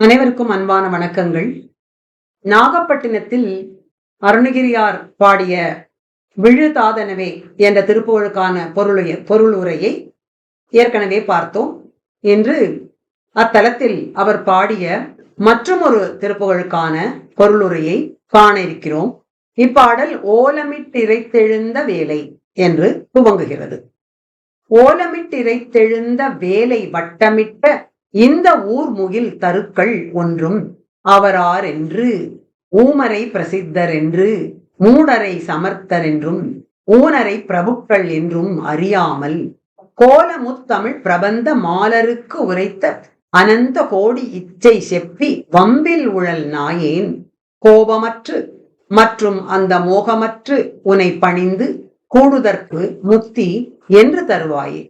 அனைவருக்கும் அன்பான வணக்கங்கள். நாகப்பட்டினத்தில் அருணகிரியார் பாடிய விழுதாதனவே என்ற திருப்புகழுக்கான பொருளுய பொருளுரையை ஏற்கனவே பார்த்தோம். இன்று அத்தலத்தில் அவர் பாடிய மற்றொரு திருப்புகழுக்கான பொருளுரையை காண இருக்கிறோம். இப்பாடல் ஓலமிட்டிரைத்தெழுந்த வேலை என்று துவங்குகிறது. ஓலமிட்டிரைத்தெழுந்த வேலை வட்டமிட்ட இந்த ஊர் முகில் தருக்கள் ஒன்றும் அவரார் என்று ஊமரை பிரசித்தர் என்று மூடரை சமர்த்தர் என்றும் ஊனரை பிரபுக்கள் என்றும் அறியாமல் கோலமுத்தமிழ் பிரபந்த மாலருக்கு உரைத்த அனந்த கோடி இச்சை செப்பி வம்பில் உழல் நாயேன் கோபமற்று மற்றும் அந்த மோகமற்று உனை பணிந்து கூடுதற்கு முக்தி என்று தருவாயே.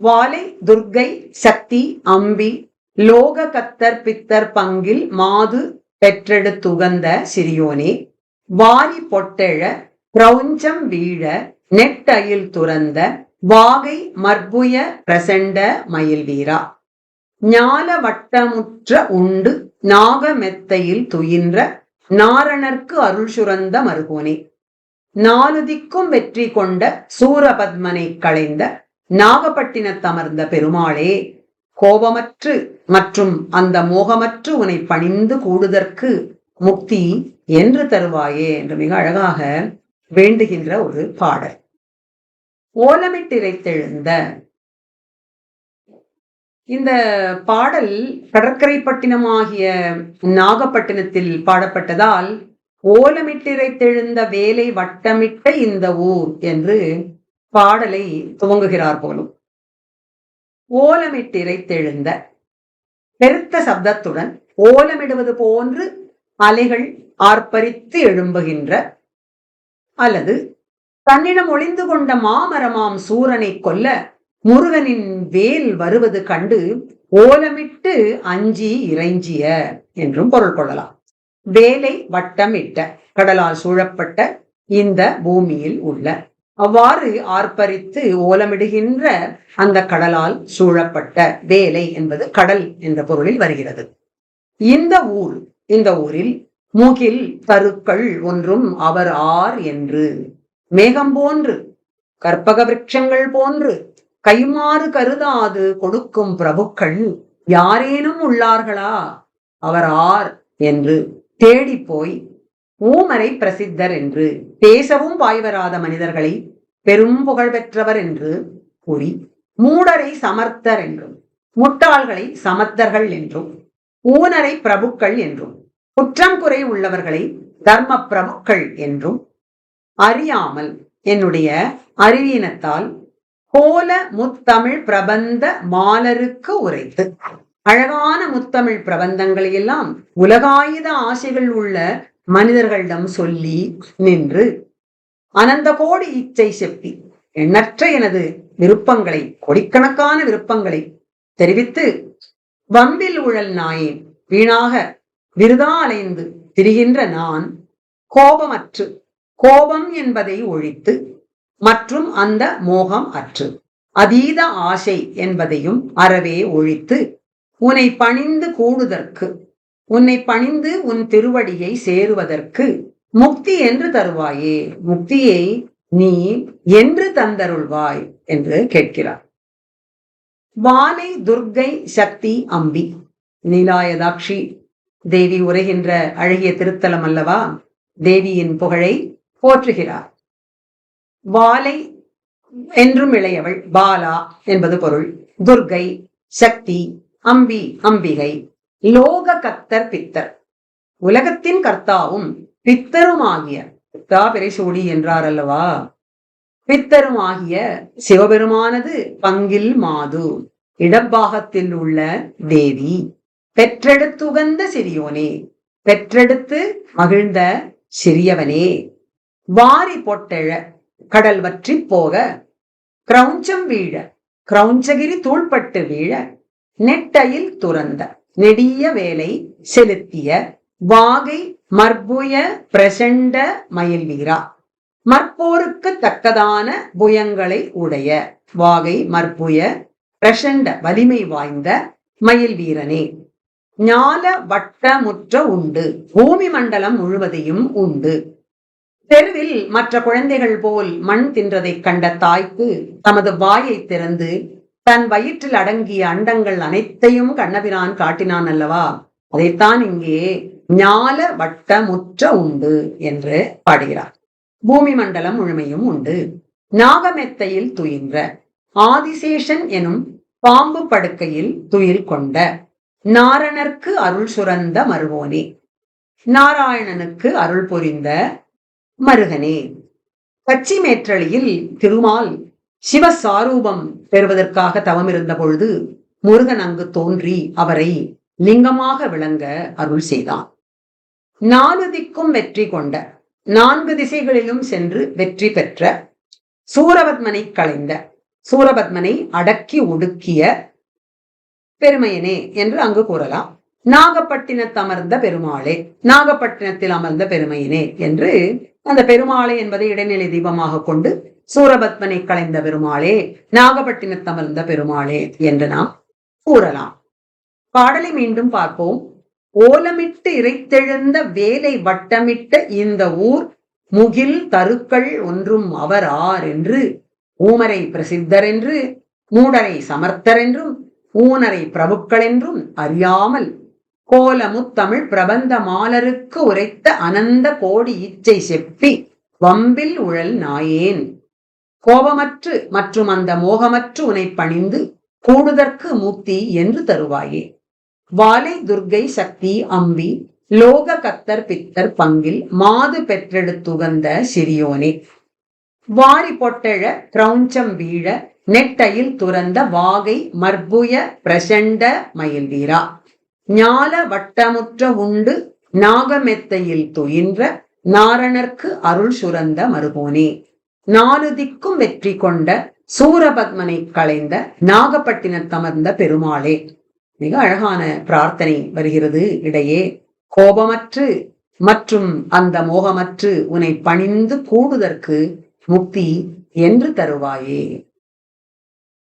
வாலை துர்க்கை சக்தி அம்பி லோக கத்தர் பித்தர் பங்கில் மாது பெற்றெடுத்துகந்த சிறியோனே. வாரி பொட்டெழ பிரௌஞ்சம் வீழ நெட்டயில் துறந்த வாகை மர்புய பிரசண்ட மயில் வீரா. ஞால வட்டமுற்ற உண்டு நாகமெத்தையில் துயின்ற நாரணர்க்கு அருள் சுரந்த மருகோனே. நாலு திக்கும் வெற்றி கொண்ட சூரபத்மனை களைந்த நாகப்பட்டினத்தமர்ந்த பெருமாளே கோபமற்று மற்றும் அந்த மோகமற்று உன்னை பணிந்து கூடுதற்கு முக்தி என்று தருவாயே என்று மிக அழகாக வேண்டுகின்ற ஒரு பாடல். ஓலமிட்டிரைத்தெழுந்த இந்த பாடல் கடற்கரைப்பட்டினமாகிய நாகப்பட்டினத்தில் பாடப்பட்டதால் ஓலமிட்டிரைத்தெழுந்த வேலை வட்டமிட்ட இந்த ஊர் என்று பாடலை துவங்குகிறார் போலும். ஓலமிட்டிரைத்தெழுந்த பெருத்த சப்தத்துடன் ஓலமிடுவது போன்று அலைகள் ஆர்ப்பரித்து எழும்புகின்ற அல்லது தன்னிடம் ஒளிந்து கொண்ட மாமரமாம் சூரனை கொல்ல முருகனின் வேல் வருவது கண்டு ஓலமிட்டு அஞ்சி இறைஞ்சிய என்றும் பொருள் கொள்ளலாம். வேலை வட்டமிட்ட கடலால் சூழப்பட்ட இந்த பூமியில் உள்ள அவ்வாறு ஆர்ப்பரித்து ஓலமிடுகின்ற அந்த கடலால் சூழப்பட்ட வேலை என்பது கடல் என்ற பொருளில் வருகிறது. இந்த ஊர் இந்த ஊரில் மூகில் கருக்கள் ஒன்றும் அவர் ஆர் என்று. மேகம் போன்று கற்பக விரட்சங்கள் போன்று கைமாறு கருதாது கொடுக்கும் பிரபுக்கள் யாரேனும் உள்ளார்களா? அவர் ஆர் என்று தேடி போய் ஊமரை பிரசித்தர் என்று பேசவும் வாய்வராத மனிதர்களை பெரும் புகழ் பெற்றவர் என்று கூறி மூடரை சமர்த்தர் என்றும் முட்டாள்களை சமர்த்தர்கள் என்றும் ஊனரை பிரபுக்கள் என்றும் குற்றம் குறை உள்ளவர்களை தர்ம பிரபுக்கள் என்றும் அறியாமல் என்னுடைய அறிவீனத்தால் கோல முத்தமிழ் பிரபந்த மாலருக்கு உரைத்து அழகான முத்தமிழ் பிரபந்தங்களை எல்லாம் உலகாயுத ஆசைகள் உள்ள மனிதர்களிடம் சொல்லி நின்று அனந்த கோடி இச்சை செப்பி எண்ணற்ற எனது விருப்பங்களை கொடிக்கணக்கான விருப்பங்களை தெரிவித்து வம்பில் உழல் நாயேன் வீணாக விருதா அலைந்து திரிகின்ற நான் கோபமற்று கோபம் என்பதை ஒழித்து மற்றும் அந்த மோகம் அற்று. அதீத ஆசை என்பதையும் அறவே ஒழித்து உனை பணிந்து கூடுதற்கு உன்னை பணிந்து உன் திருவடியை சேருவதற்கு முக்தி என்று தருவாயே. முக்தியை நீ என்று தந்தருள்வாய் என்று கேட்கிறார். வானை துர்க்கை சக்தி அம்பி. நீலாயதாட்சி தேவி உரைகின்ற அழகிய திருத்தலம் அல்லவா? தேவியின் புகழை போற்றுகிறார். வாலை என்றும் இளையவள் பாலா என்பது பொருள். துர்கை சக்தி அம்பி அம்பிகை. லோக கத்தர் பித்தர். உலகத்தின் கர்த்தாவும் பித்தருமாகிய பித்தா பிரைசூடி என்றார் அல்லவா பித்தருமாகிய சிவபெருமானது பங்கில் மாது இடப்பாகத்தில் உள்ள தேவி. பெற்றெடுத்துகந்த சிறியோனே பெற்றெடுத்து மகிழ்ந்த சிறியவனே. வாரி பொட்டெழ கடல் வற்றி போக கிரௌஞ்சம் வீழ கிரௌஞ்சகிரி தூள்பட்டு வீழ நெட்டையில் துறந்த நெடிய வேலை செலுத்திய வாகை மர்புய பிரசண்ட மயில் வீரா மற்போருக்கு தக்கதான புயங்களை உடைய வாகை மற்புய பிரசண்ட வலிமை வாய்ந்த மயில் வீரனே ஞால வட்டமுற்ற உண்டு பூமி மண்டலம் முழுவதையும் உண்டு. தெருவில் மற்ற குழந்தைகள் போல் மண் தின்றதைக் கண்ட தாய்க்கு தமது வாயை திறந்து தன் வயிற்றில் அடங்கிய அண்டங்கள் அனைத்தையும் கண்ணபிரான் காட்டினான் அல்லவா? அதைத்தான் இங்கே ஞால வட்ட முற்ற உண்டு என்று பாடுகிறார். பூமி மண்டலம் முழுமையும் உண்டு. நாகமெத்தையில் துயின்ற ஆதிசேஷன் எனும் பாம்பு படுக்கையில் துயில் கொண்ட நாரணர்க்கு அருள் சுரந்த மருவோனே நாராயணனுக்கு அருள் புரிந்த மருகனே கச்சி மேற்றளியில் திருமால் சிவ சாரூபம் பெறுவதற்காக தவம் இருந்த பொழுது முருகன் அங்கு தோன்றி அவரை லிங்கமாக விளங்க அருள் செய்தான். நாலு திக்கும் வெற்றி கொண்ட நான்கு திசைகளிலும் சென்று வெற்றி பெற்ற சூரபத்மனை களைந்த சூரபத்மனை அடக்கி ஒடுக்கிய பெருமையனே என்று அங்கு கூறலாம். நாகப்பட்டினத்து அமர்ந்த பெருமாளே நாகப்பட்டினத்தில் அமர்ந்த பெருமையினே என்று அந்த பெருமாளை என்பதை இடைநிலை தீபமாக கொண்டு சூரபத்மனை களைந்த பெருமாளே நாகப்பட்டினத்தமர்ந்த பெருமாளே என்று நாம் கூறலாம். பாடலை மீண்டும் பார்ப்போம். ஓலமிட்டு இறைத்தெழுந்த வேலை வட்டமிட்ட இந்த ஊர் முகில் தருக்கள் ஒன்றும் அவர் ஆர் என்று ஊமரை பிரசித்தர் என்று மூடரை சமர்த்தர் என்றும் ஊனரை பிரபுக்கள் என்றும் அறியாமல் கோலமுத்தமிழ் பிரபந்த மாலருக்கு உரைத்த அனந்த கோடி இச்சை செப்பி வம்பில் உழல் நாயேன். கோபமற்று மற்றும் அந்த மோகமற்று உனை பணிந்து கூடுதற்கு மூர்த்தி என்று தருவாயே. வாலை துர்கை சக்தி அம்பி லோக கத்தர் பித்தர் பங்கில் மாது பெற்றெடுத்துகந்த சிறியோனே. வாரி பொட்டெழ கிரௌஞ்சம் வீழ நெட்டையில் துறந்த வாகை மர்புய பிரசண்ட மயில் வீரா ஞால வட்டமுற்ற உண்டு நாகமெத்தையில் துயின்ற நாரணர்க்கு அருள் சுரந்த மருகோனே. நாலு திக்கும் வெற்றி கொண்ட சூரபத்மனை களைந்த நாகப்பட்டினத்தமர்ந்த பெருமாளே. மிக அழகான பிரார்த்தனை வருகிறது இடையே. கோபமற்று மற்றும் அந்த மோகமற்று உன்னை பணிந்து கூடுதற்கு முக்தி என்று தருவாயே.